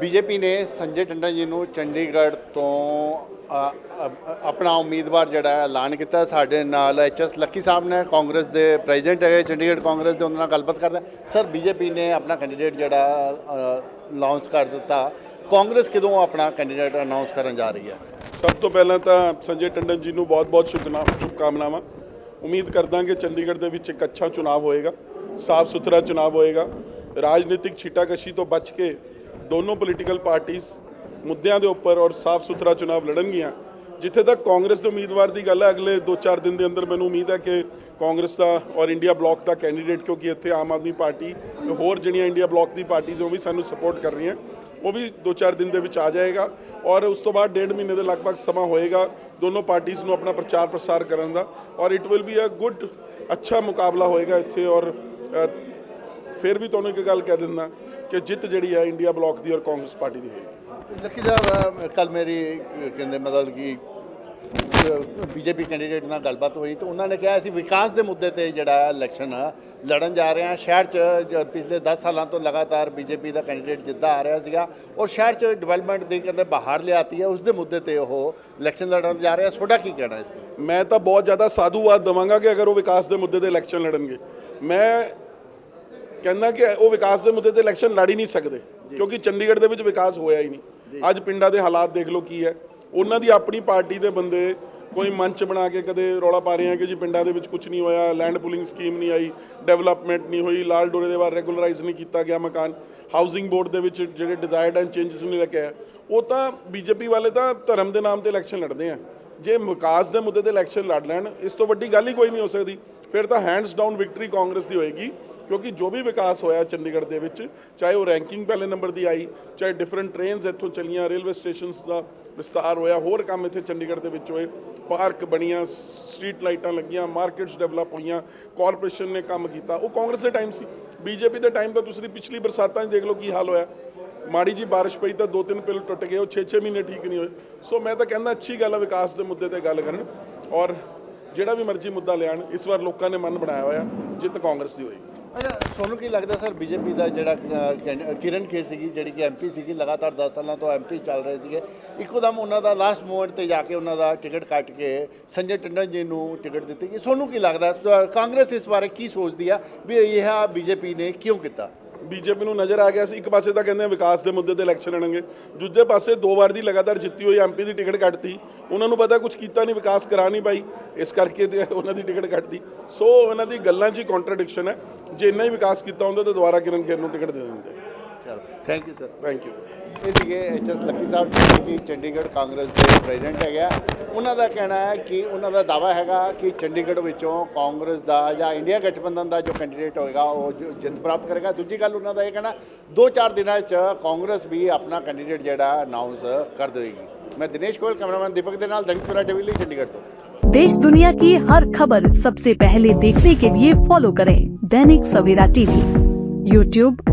BJP ਨੇ ਸੰਜੇ ਟੰਡਨ ਜੀ ਨੂੰ ਚੰਡੀਗੜ੍ਹ ਤੋਂ ਆਪਣਾ ਉਮੀਦਵਾਰ ਜਿਹੜਾ ਐਲਾਨ ਕੀਤਾ। ਸਾਡੇ ਨਾਲ ਐਚਐਸ ਲੱਕੀ ਸਾਹਿਬ ਨੇ, ਕਾਂਗਰਸ ਦੇ ਪ੍ਰੈਜ਼ੀਡੈਂਟ ਹੈਗੇ, ਚੰਡੀਗੜ੍ਹ ਕਾਂਗਰਸ ਦੇ, ਉਹਨਾਂ ਨਾਲ ਗੱਲਬਾਤ ਕਰਦੇ ਹਾਂ। ਸਰ, ਬੀਜੇਪੀ ਨੇ ਆਪਣਾ ਕੈਂਡੀਡੇਟ ਜਿਹੜਾ ਲਾਂਚ ਕਰ ਦਿੱਤਾ। ਕਾਂਗਰਸ ਕਦੋਂ ਆਪਣਾ ਕੈਂਡੀਡੇਟ ਅਨਾਉਂਸ ਕਰਨ ਜਾ ਰਹੀ ਹੈ? ਸਭ ਤੋਂ ਪਹਿਲਾਂ ਤਾਂ ਸੰਜੇ ਟੰਡਨ ਜੀ ਨੂੰ ਬਹੁਤ-ਬਹੁਤ ਸ਼ੁਭਨਾ ਸ਼ੁਭਕਾਮਨਾਵਾਂ। ਉਮੀਦ ਕਰਦਾ ਕਿ ਚੰਡੀਗੜ੍ਹ ਦੇ ਵਿੱਚ ਇੱਕ ਅੱਛਾ ਚੁਣਾਵ ਹੋਏਗਾ, ਸਾਫ਼ ਸੁਥਰਾ ਚੁਣਾਵ ਹੋਏਗਾ। ਰਾਜਨੀਤਿਕ ਛੀਟਾਕਸ਼ੀ ਤੋਂ ਬਚ ਕੇ ਦੋਨੋਂ ਪੋਲੀਟੀਕਲ ਪਾਰਟੀਆਂ ਮੁੱਦਿਆਂ ਦੇ ਉੱਪਰ ਔਰ ਸਾਫ਼ ਸੁਥਰਾ ਚੁਣਾਵ ਲੜਨਗੀਆਂ। ਜਿੱਥੇ ਤੱਕ ਕਾਂਗਰਸ ਦੇ ਉਮੀਦਵਾਰ ਦੀ ਗੱਲ ਹੈ, ਅਗਲੇ 2-4 ਦਿਨ ਦੇ ਅੰਦਰ ਮੈਨੂੰ ਉਮੀਦ ਹੈ ਕਿ ਕਾਂਗਰਸ ਦਾ ਔਰ ਇੰਡੀਆ ਬਲਾਕ ਦਾ ਕੈਂਡੀਡੇਟ ਕਿਉਂਕਿ ਇੱਥੇ ਆਮ ਆਦਮੀ ਪਾਰਟੀ ਹੋਰ ਜਿਹੜੀਆਂ ਇੰਡੀਆ ਬਲਾਕ ਦੀ ਪਾਰਟੀਆਂ ਉਹ ਵੀ ਸਾਨੂੰ ਸਪੋਰਟ ਕਰ ਰਹੀਆਂ। ਉਹ ਵੀ 2-4 ਦਿਨ ਦੇ ਵਿੱਚ ਆ ਜਾਏਗਾ ਔਰ ਉਸ ਤੋਂ ਬਾਅਦ ਡੇਢ ਮਹੀਨੇ ਦੇ ਲਗਭਗ ਸਮਾਂ ਹੋਏਗਾ ਦੋਨੋਂ ਪਾਰਟੀਆਂ ਨੂੰ ਆਪਣਾ ਪ੍ਰਚਾਰ ਪ੍ਰਸਾਰ ਕਰਨ ਦਾ ਔਰ it will be a good ਅੱਛਾ ਮੁਕਾਬਲਾ ਹੋਏਗਾ ਇੱਥੇ ਔਰ ਫਿਰ ਵੀ ਤੁਹਾਨੂੰ ਇੱਕ ਗੱਲ ਕਹਿ ਦਿੰਦਾ ਕਿ ਜਿੱਤ ਜਿਹੜੀ ਹੈ ਇੰਡੀਆ ਬਲਾਕ ਦੀ ਔਰ ਕਾਂਗਰਸ ਪਾਰਟੀ ਦੀ ਹੋਏਗੀ ਲੱਕੀ ਸਾਹਿਬ ਕੱਲ ਮੇਰੀ ਕਹਿੰਦੇ ਮਤਲਬ ਕਿ ਬੀਜੇਪੀ ਕੈਂਡੀਡੇਟ ਨਾਲ ਗੱਲਬਾਤ ਹੋਈ ਤੇ ਉਹਨਾਂ ਨੇ ਕਿਹਾ ਅਸੀਂ ਵਿਕਾਸ ਦੇ ਮੁੱਦੇ ਤੇ ਜਿਹੜਾ ਇਲੈਕਸ਼ਨ ਲੜਨ ਜਾ ਰਹੇ ਹਾਂ। ਸ਼ਹਿਰ 'ਚ ਪਿਛਲੇ 10 ਸਾਲਾਂ ਤੋਂ ਲਗਾਤਾਰ ਬੀਜੇਪੀ ਦਾ ਕੈਂਡੀਡੇਟ ਜਿੱਦਾਂ ਆ ਰਿਹਾ ਸੀਗਾ ਔਰ ਸ਼ਹਿਰ 'ਚ ਡਿਵੈਲਪਮੈਂਟ ਦੀ ਕਹਿੰਦੇ ਬਾਹਰ ਲਿਆਤੀ ਹੈ ਉਸ ਦੇ ਮੁੱਦੇ ਤੇ ਉਹ ਇਲੈਕਸ਼ਨ ਲੜਨ ਜਾ ਰਹੇ। ਤੁਹਾਡਾ ਕੀ ਕਹਿਣਾ ਇਸ ਮੈਂ ਤਾਂ ਬਹੁਤ ਜ਼ਿਆਦਾ ਸਾਧੂਵਾਦ ਦਵਾਂਗਾ ਕਿ ਅਗਰ ਉਹ ਵਿਕਾਸ ਦੇ ਮੁੱਦੇ ਤੇ ਇਲੈਕਸ਼ਨ ਲੜਨਗੇ। ਮੈਂ ਕਹਿੰਦਾ ਕਿ ਉਹ ਵਿਕਾਸ ਦੇ ਮੁੱਦੇ ਤੇ ਇਲੈਕਸ਼ਨ ਲੜ ਹੀ ਨਹੀਂ ਸਕਦੇ ਕਿਉਂਕਿ ਚੰਡੀਗੜ੍ਹ ਦੇ ਵਿੱਚ ਵਿਕਾਸ ਹੋਇਆ ਹੀ ਨਹੀਂ। ਅੱਜ ਪਿੰਡਾਂ ਦੇ ਹਾਲਾਤ ਦੇਖ ਲਓ ਕੀ ਹੈ। ਉਹਨਾਂ ਦੀ ਆਪਣੀ ਪਾਰਟੀ ਦੇ ਬੰਦੇ ਕੋਈ ਮੰਚ ਬਣਾ ਕੇ ਕਦੇ ਰੌਲਾ ਪਾ ਰਹੇ ਆ ਕਿ ਜੀ ਪਿੰਡਾਂ ਦੇ ਵਿੱਚ ਕੁਝ ਨਹੀਂ ਹੋਇਆ ਲੈਂਡ ਪੁਲਿੰਗ ਸਕੀਮ ਨਹੀਂ ਆਈ ਡਿਵੈਲਪਮੈਂਟ ਨਹੀਂ ਹੋਈ ਲਾਲ ਡੋਰੇ ਦੇ ਬਾਅਦ ਰੈਗੂਲਰਾਈਜ਼ ਨਹੀਂ ਕੀਤਾ ਗਿਆ ਮਕਾਨ ਹਾਊਸਿੰਗ ਬੋਰਡ ਦੇ ਵਿੱਚ ਜਿਹੜੇ ਡਿਜ਼ਾਇਰਡ ਐਂਡ ਚੇਂਜਸ ਨਹੀਂ ਆਇਆ। ਉਹ ਤਾਂ ਬੀਜੇਪੀ ਵਾਲੇ ਤਾਂ ਧਰਮ ਦੇ ਨਾਮ ਤੇ ਇਲੈਕਸ਼ਨ ਲੜਦੇ ਆ। ਜੇ ਵਿਕਾਸ ਦੇ ਮੁੱਦੇ ਤੇ ਇਲੈਕਸ਼ਨ ਲੜ ਲੈਣ ਇਸ ਤੋਂ ਵੱਡੀ ਗੱਲ ਹੀ ਕੋਈ ਨਹੀਂ ਹੋ ਸਕਦੀ। ਫਿਰ ਤਾਂ ਹੈਂਡਸ ਡਾਊਨ ਵਿਕਟਰੀ ਕਾਂਗਰਸ ਦੀ ਹੋਏਗੀ, ਕਿਉਂਕਿ ਜੋ ਵੀ ਵਿਕਾਸ ਹੋਇਆ ਚੰਡੀਗੜ੍ਹ ਦੇ ਵਿੱਚ, ਚਾਹੇ ਉਹ ਰੈਂਕਿੰਗ ਪਹਿਲੇ ਨੰਬਰ ਦੀ ਆਈ, ਚਾਹੇ ਡਿਫਰੈਂਟ ਟ੍ਰੇਨਸ ਇੱਥੋਂ ਚੱਲੀਆਂ ਰੇਲਵੇ ਸਟੇਸ਼ਨਸ ਦਾ ਵਿਸਤਾਰ ਹੋਇਆ, ਹੋਰ ਕੰਮ ਇੱਥੇ ਚੰਡੀਗੜ੍ਹ ਦੇ ਵਿੱਚ ਹੋਏ, ਪਾਰਕ ਬਣੀਆਂ ਸਟਰੀਟ ਲਾਈਟਾਂ ਲੱਗੀਆਂ ਮਾਰਕੀਟਸ ਡਿਵੈਲਪ ਹੋਈਆਂ ਕਾਰਪੋਰੇਸ਼ਨ ਨੇ ਕੰਮ ਕੀਤਾ, ਉਹ ਕਾਂਗਰਸ ਦੇ ਟਾਈਮ ਸੀ, ਬੀਜੇਪੀ ਦੇ ਟਾਈਮ ਤਾਂ ਤੁਸੀਂ ਪਿਛਲੀ ਬਰਸਾਤਾਂ 'ਚ ਦੇਖ ਲਓ ਕੀ ਹਾਲ ਹੋਇਆ। ਮਾੜੀ ਜੀ ਬਾਰਿਸ਼ ਪਈ ਤਾਂ ਦੋ ਤਿੰਨ ਪਿਲ ਟੁੱਟ ਗਏ, ਉਹ 6-6 ਮਹੀਨੇ ਠੀਕ ਨਹੀਂ ਹੋਏ। ਸੋ ਮੈਂ ਤਾਂ ਕਹਿੰਦਾ ਅੱਛੀ ਗੱਲ ਹੈ ਵਿਕਾਸ ਦੇ ਮੁੱਦੇ ਤੇ ਗੱਲ ਕਰਨ, ਔਰ ਜਿਹੜਾ ਵੀ ਮਰਜ਼ੀ ਮੁੱਦਾ ਲਿਆਣ, ਇਸ ਵਾਰ ਲੋਕਾਂ ਨੇ ਮਨ ਬਣਾਇਆ ਹੋਇਆ, ਜਿੱਤ ਕਾਂਗਰਸ ਦੀ ਹੋਏਗੀ। ਅੱਛਾ ਤੁਹਾਨੂੰ ਕੀ ਲੱਗਦਾ ਸਰ, ਬੀਜੇਪੀ ਦਾ ਜਿਹੜਾ ਕਿਰਨ ਖੇਰ ਸੀਗੀ, ਜਿਹੜੀ ਕਿ ਐਮਪੀ ਸੀਗੀ, ਲਗਾਤਾਰ 10 ਸਾਲਾਂ ਤੋਂ ਐਮਪੀ ਚੱਲ ਰਹੇ ਸੀਗੇ, ਇੱਕੋ ਦਮ ਉਹਨਾਂ ਦਾ ਲਾਸਟ ਮੂਮੈਂਟ ਤੇ ਜਾ ਕੇ ਉਹਨਾਂ ਦਾ ਟਿਕਟ ਕੱਟ ਕੇ ਸੰਜੇ ਟੰਡਨ ਜੀ ਨੂੰ ਟਿਕਟ ਦਿੱਤੀ ਗਈ। ਤੁਹਾਨੂੰ ਕੀ ਲੱਗਦਾ ਕਾਂਗਰਸ ਇਸ ਬਾਰੇ ਕੀ ਸੋਚਦੀ ਆ, ਵੀ ਇਹ ਬੀਜੇਪੀ ਨੇ ਕਿਉਂ ਕੀਤਾ? ਬੀਜੇਪੀ ਨੂੰ ਨਜ਼ਰ ਆ ਗਿਆ ਸੀ, ਇੱਕ ਪਾਸੇ ਤਾਂ ਕਹਿੰਦੇ ਆ ਵਿਕਾਸ ਦੇ ਮੁੱਦੇ ਤੇ ਇਲੈਕਸ਼ਨ ਲੜਨਗੇ। ਦੂਜੇ ਪਾਸੇ ਦੋ ਵਾਰ ਦੀ ਲਗਾਤਾਰ ਜਿੱਤੀ ਹੋਈ ਐਮਪੀ ਦੀ ਟਿਕਟ ਕੱਟਤੀ। ਉਹਨਾਂ ਨੂੰ ਪਤਾ ਕੁਝ ਕੀਤਾ ਨਹੀਂ, ਵਿਕਾਸ ਕਰਾ ਨਹੀਂ ਪਾਈ। ਇਸ ਕਰਕੇ ਤੇ ਉਹਨਾਂ ਦੀ ਟਿਕਟ ਕੱਟਤੀ। ਸੋ ਉਹਨਾਂ ਦੀ ਗੱਲਾਂ 'ਚ ਹੀ ਕੰਟਰਡਿਕਸ਼ਨ ਹੈ। ਜੇ ਇੰਨਾ ਹੀ ਵਿਕਾਸ ਕੀਤਾ ਹੁੰਦਾ ਤਾਂ ਦੁਬਾਰਾ ਕਿਰਨ ਖੇਰ ਨੂੰ ਟਿਕਟ ਦੇ ਦਿੰਦੇ। ਚਲੋ thank you sir thank you ਇਹ ਸੀਗੇ ਐਚਐਸ ਲੱਕੀ ਸਾਹਿਬ ਜਿਹੜੇ ਕਿ ਚੰਡੀਗੜ੍ਹ ਕਾਂਗਰਸ ਦੇ ਪ੍ਰੈਜ਼ੀਡੈਂਟ ਹੈਗਾ ਉਹਨਾਂ ਦਾ ਕਹਿਣਾ ਹੈ ਕਿ ਉਹਨਾਂ ਦਾ ਦਾਵਾ ਹੈਗਾ ਕਿ ਚੰਡੀਗੜ੍ਹ ਵਿੱਚੋਂ ਕਾਂਗਰਸ ਦਾ ਜਾਂ ਇੰਡੀਆ ਗਠਬੰਧਨ ਦਾ ਜੋ ਕੈਂਡੀਡੇਟ ਹੋਏਗਾ ਉਹ ਜੋ ਜਿੱਤ ਪ੍ਰਾਪਤ ਕਰੇਗਾ ਦੂਜੀ ਗੱਲ ਉਹਨਾਂ ਦਾ ਇਹ ਕਹਿਣਾ 2-4 ਦਿਨਾਂ 'ਚ ਕਾਂਗਰਸ ਵੀ ਆਪਣਾ ਕੈਂਡੀਡੇਟ ਜਿਹੜਾ ਅਨਾਉਂਸ ਕਰ ਦੇਵੇਗੀ ਮੈਂ ਦਿਨੇਸ਼ ਗੋਇਲ ਕੈਮਰਾਮੈਨ ਦੀਪਕ ਦੇ ਨਾਲ ਦੰਗਸੁਰਾ ਟੀਵੀ ਲਈ ਚੰਡੀਗੜ੍ਹ ਤੋਂ देश दुनिया की हर खबर सबसे पहले देखने के लिए फॉलो करें दैनिक सवेरा टीवी यूट्यूब